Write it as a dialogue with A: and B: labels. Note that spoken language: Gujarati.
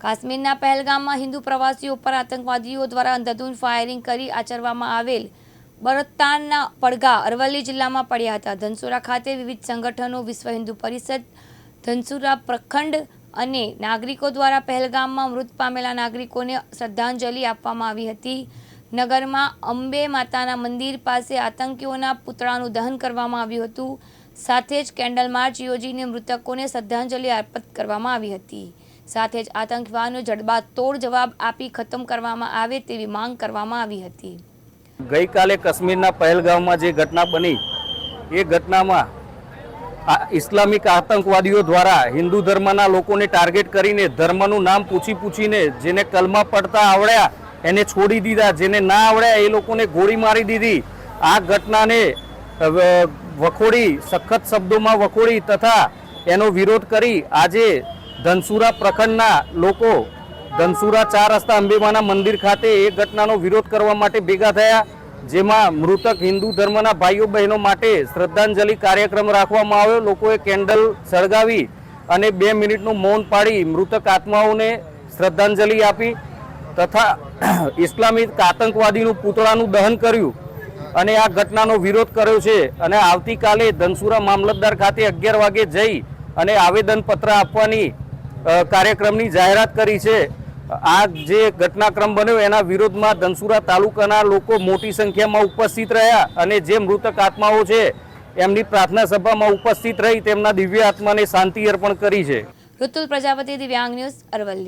A: કાશ્મીરના પહેલગામમાં હિન્દુ પ્રવાસીઓ પર આતંકવાદીઓ દ્વારા અંધાધૂન ફાયરિંગ કરી આચરવામાં આવેલ બળતાના પડઘા અરવલ્લી જિલ્લામાં પડ્યા હતા. ધનસુરા ખાતે વિવિધ સંગઠનો, વિશ્વ હિન્દુ પરિષદ, ધનસુરા પ્રખંડ અને નાગરિકો દ્વારા પહેલગામમાં મૃત પામેલા નાગરિકોને શ્રદ્ધાંજલિ આપવામાં આવી હતી. નગરમાં અંબે માતાના મંદિર પાસે આતંકીઓના પુતળાનું દહન કરવામાં આવ્યું હતું. સાથે જ કેન્ડલ માર્ચ યોજીને મૃતકોને શ્રદ્ધાંજલિ અર્પિત કરવામાં આવી હતી. સાથે જ આતંકવાદનો જડબાતોડ જવાબ આપી ખતમ કરવામાં આવે તેવી માંગ કરવામાં આવી હતી.
B: ગઈકાલે કાશ્મીરના પહેલગામમાં જે ઘટના બની, એ ઘટનામાં ઇસ્લામિક આતંકવાદીઓ દ્વારા હિન્દુ ધર્મના લોકોને ટાર્ગેટ કરીને ધર્મનું નામ પૂછી પૂછીને જેને કલમા પડતા આવડ્યા, એને છોડી દીધા. જેને ના આવડ્યા, એ લોકોને ગોળી મારી દીધી. આ ઘટનાને વખોડી, સખત શબ્દોમાં વખોડી તથા એનો વિરોધ કરી આજે ધનસુરા પ્રખંડના લોકો ધનસુરા ચાર રસ્તા અંબેમાના મંદિર ખાતે એ ઘટનાનો વિરોધ કરવા માટે ભેગા થયા, જેમાં મૃતક હિન્દુ ધર્મના ભાઈઓ બહેનો માટે શ્રદ્ધાંજલિ કાર્યક્રમ રાખવામાં આવ્યો. લોકોએ કેન્ડલ સળગાવી અને બે મિનિટનું મૌન પાડી મૃતક આત્માઓને શ્રદ્ધાંજલિ આપી તથા ઇસ્લામિક આતંકવાદીનું પૂતળાનું દહન કર્યું અને આ ઘટનાનો વિરોધ કર્યો છે. અને આવતીકાલે ધનસુરા મામલતદાર ખાતે અગિયાર વાગે જઈ અને આવેદનપત્ર આપવાની કાર્યક્રમની જાહેરાત કરી છે. આ જે ઘટનાક્રમ બન્યો એના વિરોધમાં ધનસુરા તાલુકાના લોકો મોટી સંખ્યામાં ઉપસ્થિત રહ્યા અને જે મૃતક આત્માઓ છે, એમની પ્રાર્થના સભામાં ઉપસ્થિત રહી તેમના દિવ્ય આત્માને શાંતિ અર્પણ કરી છે.
A: ઋતુલ પ્રજાપતિ, દિવ્યાંગ ન્યૂઝ અરવલ્લી.